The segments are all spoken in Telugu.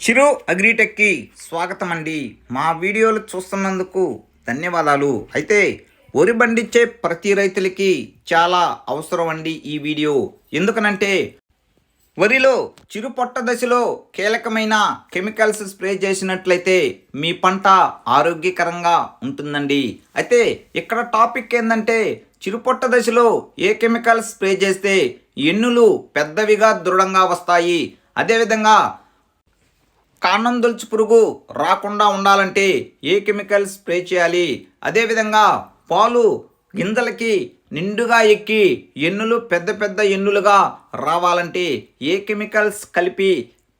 చిరు అగ్రిటెక్కి స్వాగతం అండి మా వీడియోలు చూస్తున్నందుకు ధన్యవాదాలు. అయితే వరి పండించే ప్రతి రైతులకి చాలా అవసరం అండి ఈ వీడియో. ఎందుకనంటే వరిలో చిరు పొట్ట దశలో కీలకమైన కెమికల్స్ స్ప్రే చేసినట్లయితే మీ పంట ఆరోగ్యకరంగా ఉంటుందండి. అయితే ఇక్కడ టాపిక్ ఏంటంటే చిరుపొట్ట దశలో ఏ కెమికల్స్ స్ప్రే చేస్తే ఎన్నులు పెద్దవిగా దృఢంగా వస్తాయి. అదేవిధంగా కాండం దొలుచు పురుగు రాకుండా ఉండాలంటే ఏ కెమికల్ స్ప్రే చేయాలి? అదేవిధంగా పాలు గింజలకి నిండుగా ఎక్కి ఎన్నులు పెద్ద పెద్ద ఎన్నులుగా రావాలంటే ఏ కెమికల్స్ కలిపి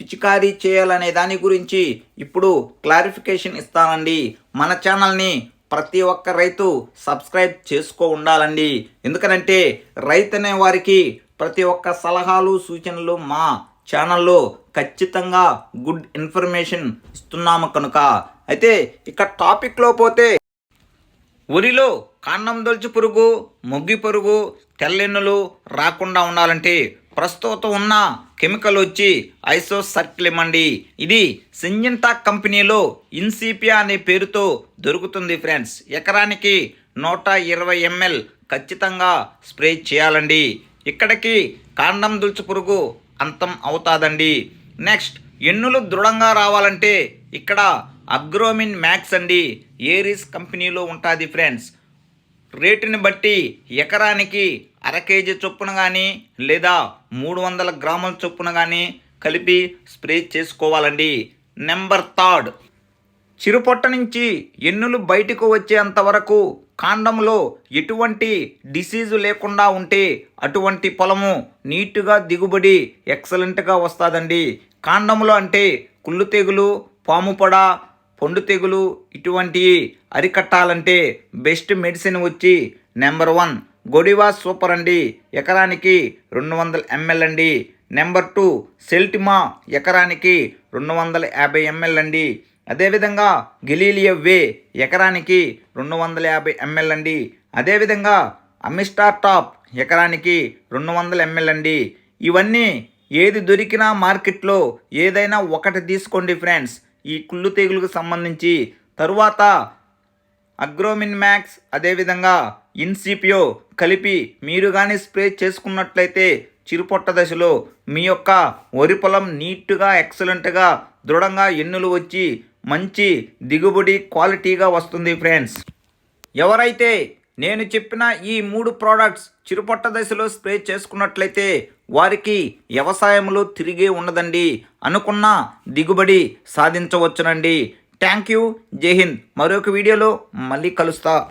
పిచికారీ చేయాలనే దాని గురించి ఇప్పుడు క్లారిఫికేషన్ ఇస్తానండి. మన ఛానల్ని ప్రతి ఒక్క రైతు సబ్స్క్రైబ్ చేసుకో ఉండాలండి. ఎందుకనంటే రైతు అనే వారికి ప్రతి ఒక్క సలహాలు సూచనలు మా ఛానల్లో ఖచ్చితంగా గుడ్ ఇన్ఫర్మేషన్ ఇస్తున్నాము కనుక. అయితే ఇక టాపిక్లో పోతే వరిలో కాండం దొల్చి పురుగు మొగ్గి పురుగు తెల్లెన్నులు రాకుండా ఉండాలంటే ప్రస్తుతం ఉన్న కెమికల్ వచ్చి ఐసో సర్క్లిమ్ అండి ఇది సింజంటా కంపెనీలో ఇన్సిపియా అనే పేరుతో దొరుకుతుంది ఫ్రెండ్స్. ఎకరానికి నూట ఇరవై ఎంఎల్ ఖచ్చితంగా స్ప్రే చేయాలండి. ఇక్కడికి కాండం దుల్చు పురుగు అంతం అవుతాదండి. నెక్స్ట్ ఎన్నులు దృఢంగా రావాలంటే ఇక్కడ అగ్రోమిన్ మ్యాక్స్ అండి. ఏరిస్ కంపెనీలో ఉంటుంది ఫ్రెండ్స్. రేటుని బట్టి ఎకరానికి అర కేజీ చొప్పున కానీ లేదా మూడు వందల గ్రాముల చొప్పున కానీ కలిపి స్ప్రే చేసుకోవాలండి. నెంబర్ థర్డ్ చిరుపొట్ట నుంచి ఎన్నులు బయటకు వచ్చేంత వరకు కాండంలో ఎటువంటి డిసీజు లేకుండా ఉంటే అటువంటి పొలము నీట్గా దిగుబడి ఎక్సలెంట్గా వస్తుందండి. కాండంలో అంటే కుళ్ళు తెగులు పాముపడ పండు పొండు తెగులు ఇటువంటివి అరికట్టాలంటే బెస్ట్ మెడిసిన్ వచ్చి నెంబర్ వన్. గొడివా సూపర్ అండి. ఎకరానికి రెండు వందల ఎంఎల్ అండి. నెంబర్ టూ సెల్టిమా ఎకరానికి రెండు వందల యాభై ఎంఎల్ అండి. అదేవిధంగా గెలీలియ వే ఎకరానికి రెండు వందల యాభై ఎంఎల్ అండి. అదేవిధంగా అమిస్టార్ టాప్ ఎకరానికి రెండు వందల ఎంఎల్ అండి. ఇవన్నీ ఏది దొరికినా మార్కెట్లో ఏదైనా ఒకటి తీసుకోండి ఫ్రెండ్స్. ఈ కుళ్ళు తీగులకు సంబంధించి తరువాత అగ్రోమిన్ మ్యాక్స్ అదేవిధంగా ఇన్సిపియో కలిపి మీరు కానీ స్ప్రే చేసుకున్నట్లయితే చిరుపొట్ట దశలో మీ యొక్క వరి పొలం నీట్గా ఎక్సలెంట్గా దృఢంగా ఎన్నులు వచ్చి మంచి దిగుబడి క్వాలిటీగా వస్తుంది ఫ్రెండ్స్. ఎవరైతే నేను చెప్పిన ఈ మూడు ప్రోడక్ట్స్ చిరుపట్ట దశలో స్ప్రే చేసుకున్నట్లయితే వారికి వ్యవసాయంలో తిరిగే ఉండదండి. అనుకున్న దిగుబడి సాధించవచ్చునండి. Thank you. జై హింద్. మరొక వీడియోలో మళ్ళీ కలుస్తా.